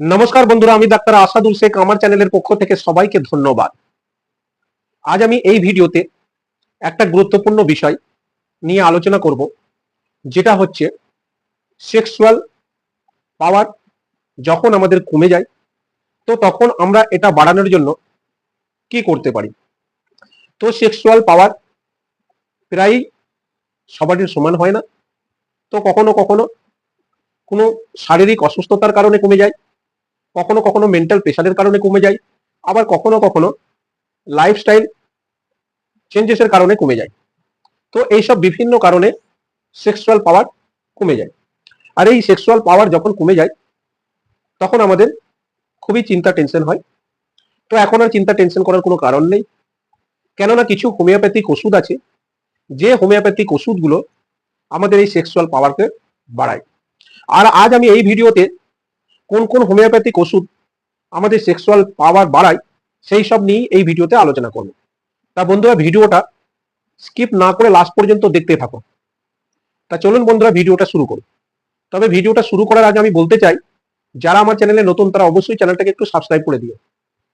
নমস্কার বন্ধুরা, আমি ডাক্তার আসাদুল শেখ। আমার চ্যানেলের পক্ষ থেকে সবাইকে ধন্যবাদ। আজ আমি এই ভিডিওতে একটা গুরুত্বপূর্ণ বিষয় নিয়ে আলোচনা করব, যেটা হচ্ছে সেক্সুয়াল পাওয়ার যখন আমাদের কমে যায়, তো তখন আমরা এটা বাড়ানোর জন্য কি করতে পারি? তো সেক্সুয়াল পাওয়ার প্রায় সবারই সমান হয় না। তো কখনো কখনো কোনো শারীরিক অসুস্থতার কারণে কমে যায় কখনো কখনো মেন্টাল প্রেশারের কারণে কমে যায়, আবার কখনো কখনো লাইফস্টাইল চেঞ্জেসের কারণে কমে যায়। তো এইসব বিভিন্ন কারণে সেক্সুয়াল পাওয়ার কমে যায়। আর এই সেক্সুয়াল পাওয়ার যখন কমে যায়, তখন আমাদের খুবই চিন্তা টেনশন হয়। তো এখন আর চিন্তা টেনশন করার কোনো কারণ নেই। কেননা কিছু হোমিওপ্যাথিক ওষুধ আছে, যে হোমিওপ্যাথিক ওষুধগুলো আমাদের এই সেক্সুয়াল পাওয়ারকে বাড়ায়। আর আজ আমি এই ভিডিওতে কোন কোন হোমিওপ্যাথিক ওষুধ আমাদের সেক্সুয়াল পাওয়ার বাড়ায়, সেই সব নিয়েই এই ভিডিওতে আলোচনা করব। তা বন্ধুরা, ভিডিওটা স্কিপ না করে লাস্ট পর্যন্ত দেখতে থাকো। তা চলুন বন্ধুরা, ভিডিওটা শুরু করি। তবে ভিডিওটা শুরু করার আগে আমি বলতে চাই, যারা আমার চ্যানেলে নতুন, তারা অবশ্যই চ্যানেলটাকে একটু সাবস্ক্রাইব করে দিও।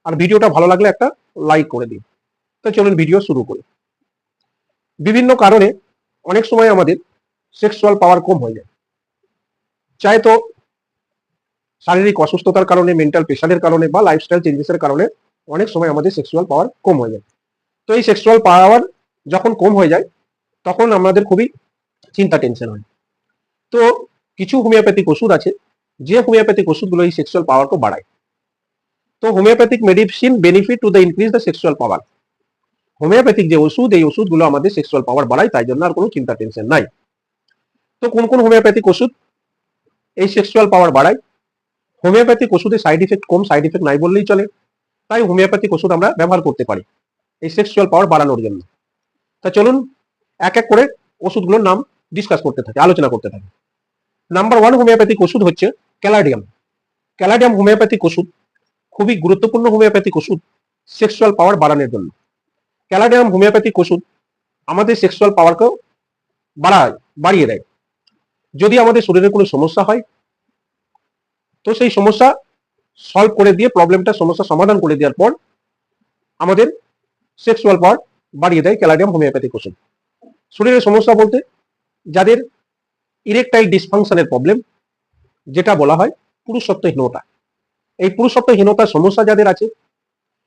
আর ভিডিওটা ভালো লাগলে একটা লাইক করে দিও। তো চলুন ভিডিও শুরু করি। বিভিন্ন কারণে অনেক সময় আমাদের সেক্সুয়াল পাওয়ার কম হয়ে যায়। চাই তো শারীরিক অসুস্থতার কারণে মেন্টাল প্রেশারের কারণে বা লাইফস্টাইল চেঞ্জেসের কারণে অনেক সময় আমাদের সেক্সুয়াল পাওয়ার কম হয়ে যায়। তো এই সেক্সুয়াল পাওয়ার যখন কম হয়ে যায়, তখন আমাদের খুবই চিন্তা টেনশন হয়। তো কিছু হোমিওপ্যাথিক ওষুধ আছে, যে হোমিওপ্যাথিক ওষুধগুলো এই সেক্সুয়াল পাওয়ারকে বাড়ায়। তো homeopathic medicine benefit to the increase the sexual power homeopathic যে ওষুধ, এই ওষুধগুলো আমাদের সেক্সুয়াল পাওয়ার বাড়ায়, তাই জন্য আর কোনো চিন্তা টেনশন নাই। তো কোন কোন হোমিওপ্যাথিক ওষুধ এই সেক্সুয়াল পাওয়ার বাড়ায়? হোমিওপ্যাথিক ওষুধের সাইড ইফেক্ট কম সাইড ইফেক্ট নাই বললেই চলে। তাই হোমিওপ্যাথিক ওষুধ আমরা ব্যবহার করতে পারি এই সেক্সুয়াল পাওয়ার বাড়ানোর জন্য। তা চলুন, এক এক করে ওষুধগুলোর নাম ডিসকাস করতে থাকি, আলোচনা করতে থাকি। নাম্বার ওয়ান হোমিওপ্যাথিক ওষুধ হচ্ছে ক্যালাডিয়াম। ক্যালাডিয়াম হোমিওপ্যাথিক ওষুধ, খুবই গুরুত্বপূর্ণ হোমিওপ্যাথিক ওষুধ সেক্সুয়াল পাওয়ার বাড়ানোর জন্য। ক্যালাডিয়াম হোমিওপ্যাথিক ওষুধ আমাদের সেক্সুয়াল পাওয়ারকেও বাড়ায়, বাড়িয়ে দেয়। যদি আমাদের শরীরে কোনো সমস্যা হয় তো সেই সমস্যা সলভ করে দিয়ে প্রবলেমটা সমস্যা সমাধান করে দেওয়ার পর আমাদের সেক্সুয়াল পাওয়ার বাড়িয়ে দেয় ক্যালাডিয়াম হোমিওপ্যাথিক ওষুধ। শরীরের সমস্যা বলতে যাদের ইরেকটাইল ডিসফাংশনের প্রবলেম যেটা বলা হয় পুরুষত্বহীনতা। এই পুরুষত্বহীনতার সমস্যা যাদের আছে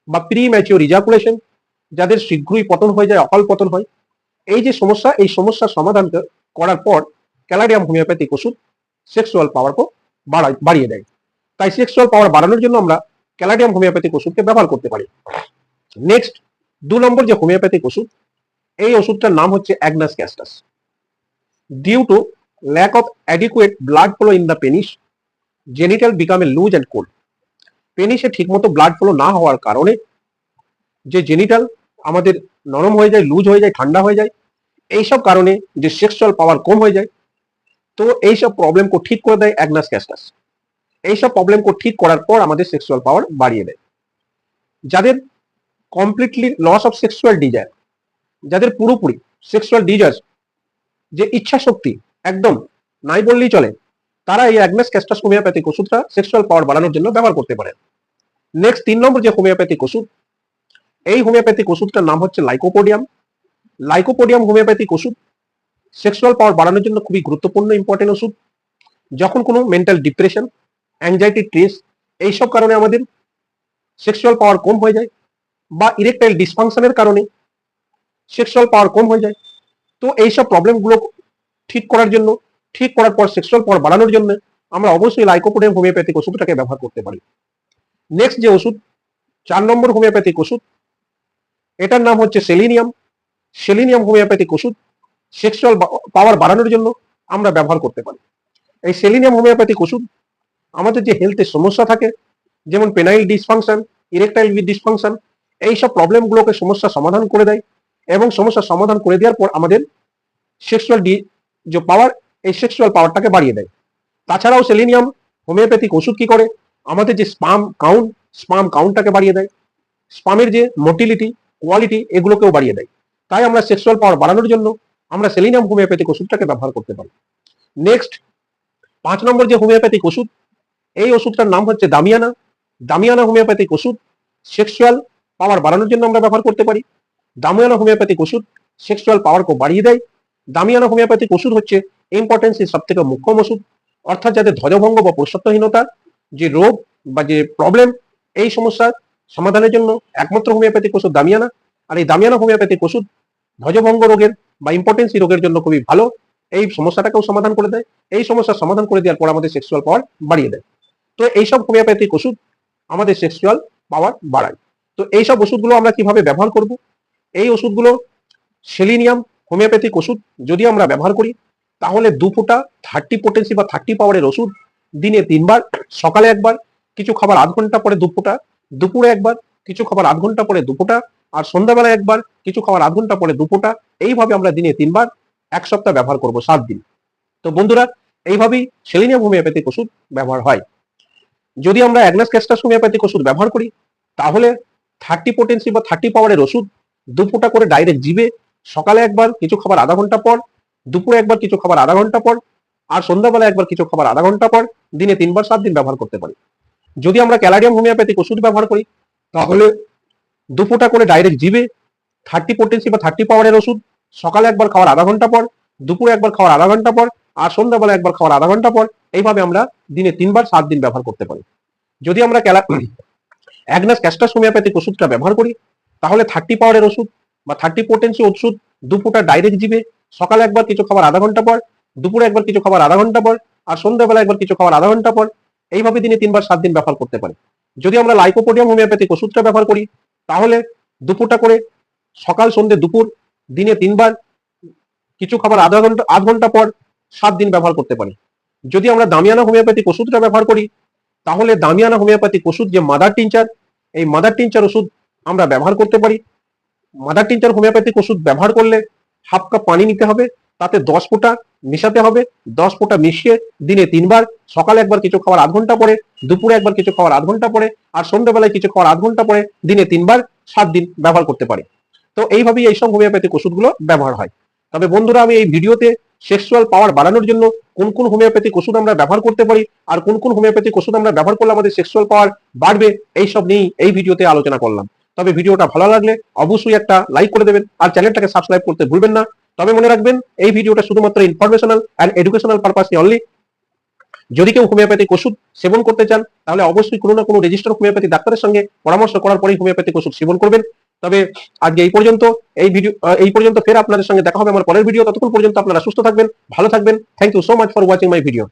বা প্রি ম্যাচিওর ইজাকুলেশন যাদের শীঘ্রই পতন হয়ে যায়, অকাল পতন হয়, এই যে সমস্যা, এই সমস্যার সমাধান করার পর ক্যালাডিয়াম হোমিওপ্যাথিক ওষুধ সেক্সুয়াল পাওয়ারকে বাড়ায়, বাড়িয়ে দেয়। তাই সেক্সুয়াল পাওয়ার বাড়ানোর জন্য আমরা ক্যালাডিয়াম হোমিওপ্যাথিক ওষুধকে ব্যবহার করতে পারি। নেক্সট দু নম্বর যে হোমিওপ্যাথিক ওষুধ, এই ওষুধটার নাম হচ্ছে agnus castus due to lack of adequate blood flow in the penis genital become a loose and cold পেনিসে ঠিকমতো ব্লাড ফ্লো না হওয়ার কারণে যে জেনিটাল আমাদের নরম হয়ে যায় লুজ হয়ে যায়, ঠান্ডা হয়ে যায়, এইসব কারণে যে সেক্সুয়াল পাওয়ার কম হয়ে যায় তো এইসব প্রবলেম কো ঠিক করে দেয় অ্যাগনাস ক্যাস্টাস এইসব প্রবলেম কো ঠিক করার পর আমাদের সেক্সুয়াল পাওয়ার বাড়িয়ে দেয়। যাদের completely loss of sexual desire যাদের পুরোপুরি সেক্সুয়াল ডিজায়ার যে ইচ্ছা শক্তি একদম নাই বললেই চলে, তারা এই অ্যাগনাস ক্যাস্টাস হোমিওপ্যাথিক ওষুধটা সেক্সুয়াল পাওয়ার বাড়ানোর জন্য ব্যবহার করতে পারেন নেক্সট তিন নম্বর যে হোমিওপ্যাথিক ওষুধ, এই হোমিওপ্যাথিক ওষুধটার নাম হচ্ছে লাইকোপোডিয়াম লাইকোপোডিয়াম হোমিওপ্যাথিক ওষুধ সেক্সুয়াল পাওয়ার বাড়ানোর জন্য খুবই গুরুত্বপূর্ণ ইম্পর্টেন্ট ওষুধ। যখন কোনো মেন্টাল ডিপ্রেশন অ্যাংজাইটি স্ট্রেস এইসব কারণে আমাদের সেক্সুয়াল পাওয়ার কম হয়ে যায় বা ইরেকটাইল ডিসফাংশনের কারণে সেক্সুয়াল পাওয়ার কম হয়ে যায়। তো এইসব প্রবলেমগুলো ঠিক করার জন্য, ঠিক করার পর সেক্সুয়াল পাওয়ার বাড়ানোর জন্য আমরা অবশ্যই লাইকোপোডিয়াম হোমিওপ্যাথিক ওষুধটাকে ব্যবহার করতে পারি। নেক্সট যে ওষুধ, চার নম্বর হোমিওপ্যাথিক ওষুধ, এটার নাম হচ্ছে সেলিনিয়াম সেলিনিয়াম হোমিওপ্যাথিক ওষুধ সেক্সুয়াল পাওয়ার বাড়ানোর জন্য আমরা ব্যবহার করতে পারি। এই সেলিনিয়াম হোমিওপ্যাথিক ওষুধ, আমাদের যে হেলথের সমস্যা থাকে, যেমন পেনাইল ডিসফাংশন ইরেকটাইল ডিসফাংশন এইসব প্রবলেমগুলোকে সমস্যা সমাধান করে দেয় এবং সমস্যা সমাধান করে দেওয়ার পর আমাদের সেক্সুয়াল ডি যে পাওয়ার এই সেক্সুয়াল পাওয়ারটাকে বাড়িয়ে দেয়। তাছাড়াও সেলিনিয়াম হোমিওপ্যাথিক ওষুধ কি করে? আমাদের যে স্পাম কাউন্ট স্পাম কাউন্টটাকে বাড়িয়ে দেয়। স্পামের যে মোটিলিটি কোয়ালিটি এগুলোকেও বাড়িয়ে দেয়। তাই আমরা সেক্সুয়াল পাওয়ার বাড়ানোর জন্য আমরা সেলিনিয়াম হোমিওপ্যাথিক ওষুধটাকে ব্যবহার করতে পারি। নেক্সট পাঁচ নম্বর যে হোমিওপ্যাথিক ওষুধ, এই ওষুধটার নাম হচ্ছে দামিয়ানা। দামিয়ানা হোমিওপ্যাথিক ওষুধ সেক্সুয়াল পাওয়ার বাড়ানোর জন্য আমরা ব্যবহার করতে পারি। দামিয়ানা হোমিওপ্যাথিক ওষুধ সেক্সুয়াল পাওয়ারকে বাড়িয়ে দেয়। দামিয়ানা হোমিওপ্যাথিক ওষুধ হচ্ছে ইম্পর্টেন্সের সব থেকে মুখ্যম ওষুধ। অর্থাৎ যাদের ধ্বজভঙ্গ বা প্রসত্বহীনতা যে রোগ বা যে প্রবলেম এই সমস্যার সমাধানের জন্য একমাত্র হোমিওপ্যাথিক ওষুধ দামিয়ানা। আর এই দামিয়ানা হোমিওপ্যাথিক ওষুধ ধ্বজভঙ্গ রোগের বা ইম্পর্টেন্সি রোগের জন্য খুবই ভালো। এই সমস্যাটাকেও সমাধান করে দেয়। এই সমস্যার সমাধান করে দেওয়ার পর আমাদের সেক্সুয়াল পাওয়ার বাড়িয়ে দেয়। তো এইসব হোমিওপ্যাথিক ওষুধ আমাদের সেক্সুয়াল পাওয়ার বাড়ায়। তো এইসব ওষুধগুলো আমরা কীভাবে ব্যবহার করব? এই ওষুধগুলো সেলিনিয়াম হোমিওপ্যাথিক ওষুধ যদি আমরা ব্যবহার করি, তাহলে দু ফোঁটা থার্টি পোটেন্সি বা থার্টি পাওয়ারের ওষুধ দিনে তিনবার, সকালে একবার, কিছু খাবার আধ ঘণ্টা পরে দু ফোঁটা, দুপুরে একবার, কিছু খাবার আধ ঘণ্টা পরে দু ফোঁটা, আর সন্ধ্যাবেলা একবার কিছু খাবার আধ ঘণ্টা পরে দু ফোঁটা এইভাবে আমরা দিনে তিনবার এক সপ্তাহ ব্যবহার করব সাত দিন। তো বন্ধুরা, এইভাবেই সেলিনিয়াম হোমিওপ্যাথিক ওষুধ ব্যবহার হয়। যদি আমরা অ্যাগনাস ক্যাস্টাস হোমিওপ্যাথিক ওষুধ ব্যবহার করি, তাহলে থার্টি পোটেন্সি বা থার্টি পাওয়ারের ওষুধ দু ফোঁটা করে ডাইরেক্ট জিবে সকালে একবার কিছু খাবার আধা ঘণ্টা পর, দুপুরে একবার কিছু খাবার আধা ঘণ্টা পর, আর সন্ধ্যাবেলা একবার কিছু খাবার আধা ঘণ্টা পর, দিনে তিনবার সাত দিন ব্যবহার করতে পারি। যদি আমরা ক্যালারিয়াম হোমিওপ্যাথিক ওষুধ ব্যবহার করি, তাহলে দু ফোঁটা করে ডাইরেক্ট জিবে থার্টি পোটেন্সি বা থার্টি পাওয়ারের ওষুধ, সকালে একবার খাওয়ার আধা ঘণ্টা পর, দুপুরে একবার খাওয়ার আধা ঘণ্টা পর, আর সন্ধ্যাবেলা একবার খাওয়ার আধা ঘণ্টা পর, এইভাবে আমরা দিনে তিনবার সাত দিন ব্যবহার করতে পারি। যদি আমরা ক্যালা অ্যাগনাস ক্যাস্টাস হোমিওপ্যাথিক ওষুধটা ব্যবহার করি, তাহলে থার্টি পাওয়ারের ওষুধ বা থার্টি পোটেন্সি ওষুধ দু ফোঁটা ডাইরেক্ট জিবে সকালে একবার কিছু খাবার আধা ঘণ্টা পর, দুপুরে একবার কিছু খাবার আধা ঘণ্টা পর, আর সন্ধ্যাবেলা একবার কিছু খাবার আধা ঘণ্টা পর, এইভাবে দিনে তিনবার সাত দিন ব্যবহার করতে পারি। যদি আমরা লাইকোপোডিয়াম হোমিওপ্যাথিক ওষুধটা ব্যবহার করি, তাহলে দুপুরটা করে সকাল সন্ধ্যে দুপুর, দিনে তিনবার, কিছু খাবার আধা ঘণ্টা, আধ ঘণ্টা পর সাত দিন ব্যবহার করতে পারি। যদি আমরা দামিয়ানা হোমিওপ্যাথিক ওষুধটা ব্যবহার করি, তাহলে দামিয়ানা হোমিওপ্যাথিক ওষুধ যে মাদার টিনচার এই মাদার টিনচার ওষুধ আমরা ব্যবহার করতে পারি। মাদার টিনচার হোমিওপ্যাথিক ওষুধ ব্যবহার করলে হাফ কাপ পানি নিতে হবে, তাতে দশ ফোঁটা মেশাতে হবে, দশ ফোঁটা মিশিয়ে দিনে তিনবার, সকালে একবার কিছু খাওয়ার আধ ঘণ্টা পরে, দুপুরে একবার কিছু খাওয়ার আধ ঘণ্টা পরে, আর সন্ধ্যাবেলায় কিছু খাওয়ার আধ ঘণ্টা পরে দিনে তিনবার সাত দিন ব্যবহার করতে পারি। তো এইভাবেই এইসব হোমিওপ্যাথিক ওষুধগুলো ব্যবহার হয়। তবে বন্ধুরা, আমি এই ভিডিওতে সেক্সুয়াল পাওয়ার বাড়ানোর জন্য কোন কোন হোমিওপ্যাথিক ওষুধ আমরা ব্যবহার করতে পারি আর কোন কোন হোমিওপ্যাথিক ওষুধ আমরা ব্যবহার করলে আমাদের সেক্সুয়াল পাওয়ার বাড়বে এই সব নিয়েই এই ভিডিওতে আলোচনা করলাম। তবে ভিডিওটা ভালো লাগলে অবশ্যই একটা লাইক করে দেবেন আর চ্যানেলটাকে সাবস্ক্রাইব করতে ভুলবেন না। তবে মনে রাখবেন, এই ভিডিওটা শুধুমাত্র informational and educational purpose only যদি কেউ হোমিওপ্যাথিক ওষুধ সেবন করতে চান, তাহলে অবশ্যই কোনো না কোনো রেজিস্টার হোমিওপ্যাথি ডাক্তারের সঙ্গে পরামর্শ করার পরেই হোমিওপ্যাথিক ওষুধ সেবন করবেন। তবে আজকে এই পর্যন্ত, এই ভিডিও এই পর্যন্ত ফের আপনাদের সঙ্গে দেখা হবে আমার পরের ভিডিও। ততক্ষণ পর্যন্ত আপনারা সুস্থ থাকবেন, ভালো থাকবেন। Thank you so much for watching my video